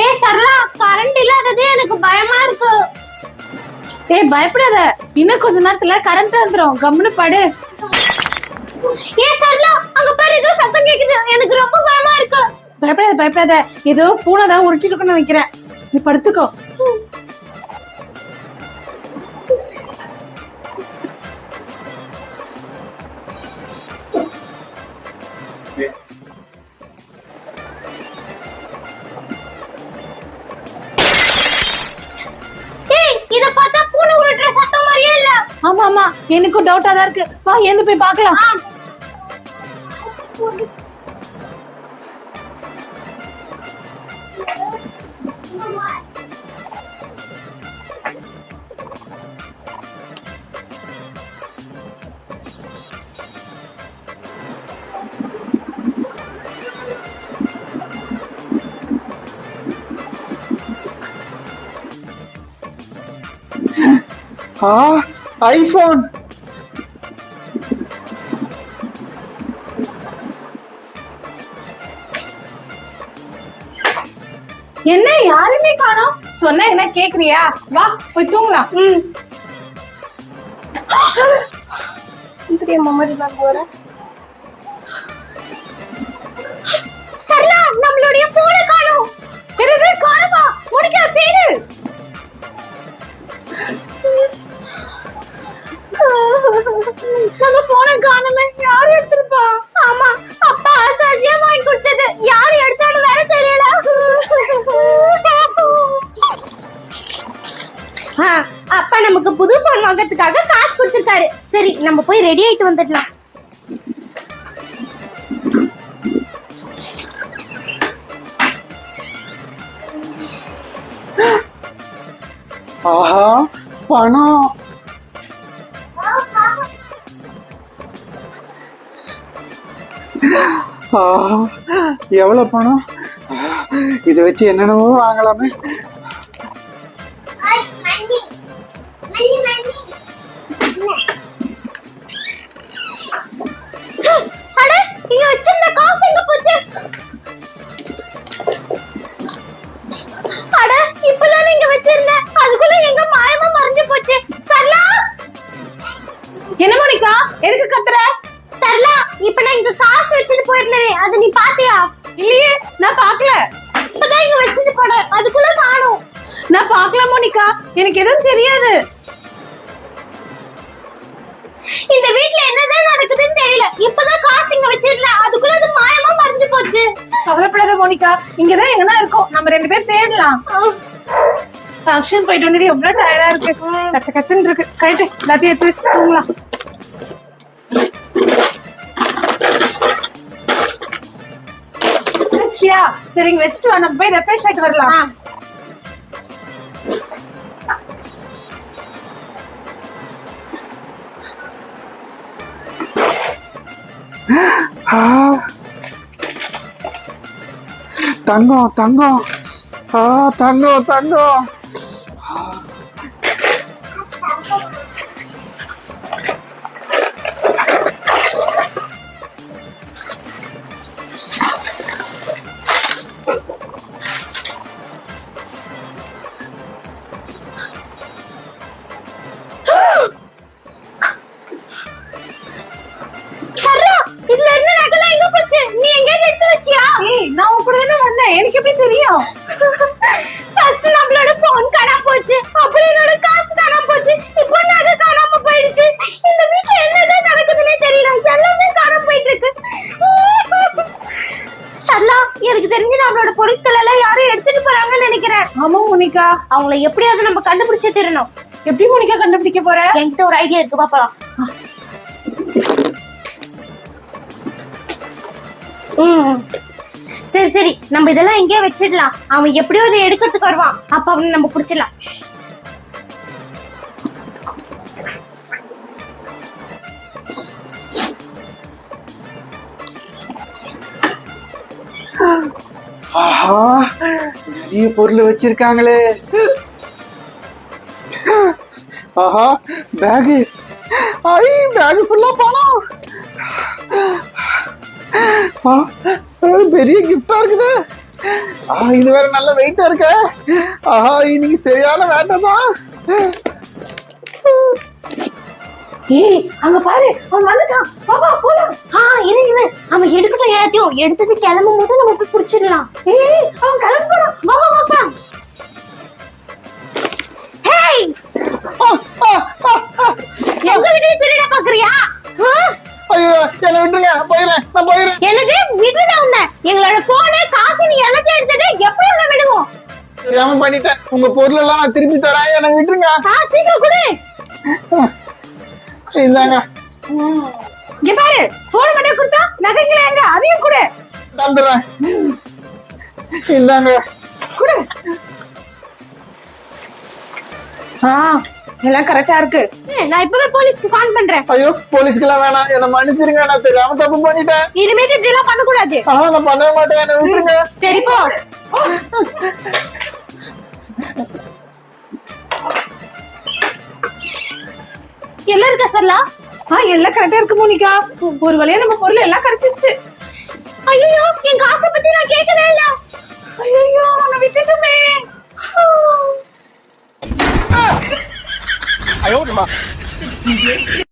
ஏ Sarala current இல்லாதது எனக்கு பயமா இருக்கு. ஏய் பயப்படாத. இன்னும் கொஞ்ச நேரத்துல கரண்ட் வந்துரும். கம்முனு படு. ஏ சரளா அங்க பாரு ஏதோ சத்தம் கேக்குது. எனக்கு ரொம்ப பயமா இருக்கு. பயப்படாத பயப்படாத. ஏதோ பூனை தான் உருட்டிட்டு இருக்குன்னு நினைக்கிறேன். நீ படுத்துக்கோ. ஆமா எனக்கும் டவுட்டா தான் இருக்கு. வா ஏந்து போய் பார்க்கலாம். ஆ. ஆ ஐபோன். என்ன யாருமே காணோம்? சொன்ன என்ன கேக்குறியா? வா போய் தூங்கலாம். ம். நான் போறேன் சரளா நம்மளுடைய போனை அப்பா நமக்கு புது ஃபோன் வாங்குறதுக்காக காசு கொடுத்துருக்காரு. சரி நம்ம போய் ரெடி ஆயிட்டு வந்துடலாம். ஆஹா பணம். ஆஹா எவ்வளவு பணம்? இதை வச்சு என்னென்னவோ வாங்கலாமே. போயிருந்தேனே அது நீ பாத்தியா இல்லையே நான் பார்க்கல. இப்பதான் இங்க வச்சுட்டு போட அதுக்குள்ள காணும். நான் பார்க்கல மோனிகா. எனக்கு எதுவும் தெரியாது. இந்த வீட்ல என்னதான் நடக்குதுன்னு தெரியல. இப்பதான் காசு இங்க வச்சிருந்தேன் அதுக்குள்ள அது மாயமா மறைஞ்சு போச்சு. கவலைப்படாத மோனிகா. இங்கதான் எங்கன்னா இருக்கோம். நம்ம ரெண்டு பேரும் தேடலாம். ஃபங்க்ஷன் போயிட்டு வந்துட்டு எவ்வளவு டயர்டா இருக்கு. கச்ச கச்சன்னு இருக்கு. கரெக்ட். எல்லாத்தையும் எடுத்து வச்சுட்டு போகலாம் வச்சிட்டியா சரிங்க வச்சுட்டு நம்ம போய் ரெஃப்ரெஷ் ஆயிட்டு வரலாம். தங்கம் தங்கம். ஆ தங்கம் தங்கம். எனக்கு எப்படி தெரியும்? ஃபர்ஸ்ட் நம்மளோட போன் காணாம போச்சு. அப்புறம் என்னோட காசு காணாம போச்சு. இப்போ நகை காணாம போயிடுச்சு. இந்த வீட்ல என்னதான் நடக்குதுன்னே தெரியல. எல்லாமே காணாம போயிட்டு இருக்கு சரளா எனக்கு தெரிஞ்சு நம்மளோட பொருட்கள் எல்லாம் யாரும் எடுத்துட்டு போறாங்கன்னு நினைக்கிறேன். ஆமா மோனிகா. அவங்கள எப்படியாவது நம்ம கண்டுபிடிச்சே தெரியணும் எப்படி மோனிகா கண்டுபிடிக்க போற? என்கிட்ட ஒரு ஐடியா இருக்கு பாப்பலாம் ம். சரி சரி நம்ம இதெல்லாம் எங்கேயோ வச்சிடலாம். அவன் எப்படியோ இதை எடுக்கிறதுக்கு வருவான். அப்ப அவனை நம்ம பிடிச்சிடலாம். ஆஹா நிறைய பொருள் வச்சிருக்காங்களே. ஆஹா பேகு. ஐ பேகு ஃபுல்லா பணம் ஆ, பெரிய கிஃப்டா இருக்குது. ஆ இது வேற நல்ல வெயிட்டா இருக்க. ஆஹா இன்னைக்கு சரியான வேட்டம் தான். ஏய் அங்க பாரு அவன் வந்துட்டான். பாப்பா போலாம். ஆ இரு இரு. அவன் எடுக்கட்டும் எல்லாத்தையும் எடுத்துட்டு கிளம்பும் போது நம்ம போய் புடிச்சிடலாம் ஏய் அவன் கிளம்புறான். வா வா வா ஹேய். எங்க வீட்டுல திருட பாக்குறியா? என்ன விட்டுருங்க. நான் போயிடுறேன். நான் போயிடுறேன். எனக்கு விட்டுதான் உன்னை? எங்களோட போனு காசு நீ எல்லாத்தையும் எடுத்துட்டு எப்படி உன்னை விடுவோம். தெரியாம பண்ணிட்டேன். உங்க பொருள் எல்லாம் நான் திருப்பி தரேன். என்ன விட்டுருங்க. ஆ சீக்கிரம் கொடு. இந்தாங்க. இங்க பாரு. போன் மட்டும் கொடுத்தா நகைகளை எங்க? அதையும் கொடு. தந்துடுறேன். இந்தாங்க. கொடு. ஆ. எல்லாம் கரெக்டா இருக்கு. நான் இப்பவே போலீஸ்க்கு கால் பண்றேன். ஐயோ போலீஸ்க்கெல்லாம் வேணாம். என்ன மன்னிச்சிருங்க நான் தெரியாம தப்பு பண்ணிட்டேன். இனிமேட்டு இப்படி எல்லாம் பண்ணக்கூடாது. ஆஹா நான் பண்ணவே மாட்டேன். என்ன விட்டுருங்க. சரி போ. எல்லாம் இருக்கா சரலா ஆ எல்லாம் கரெக்டா இருக்கு மோனிகா. ஒரு வழியா நம்ம பொருள் எல்லாம் கிடைச்சிருச்சு ஐயோ என் காசை பத்தி நான் கேட்கவே இல்ல. ஐயோ உன்னை விட்டுட்டுமே. 哎呦我的妈！你别信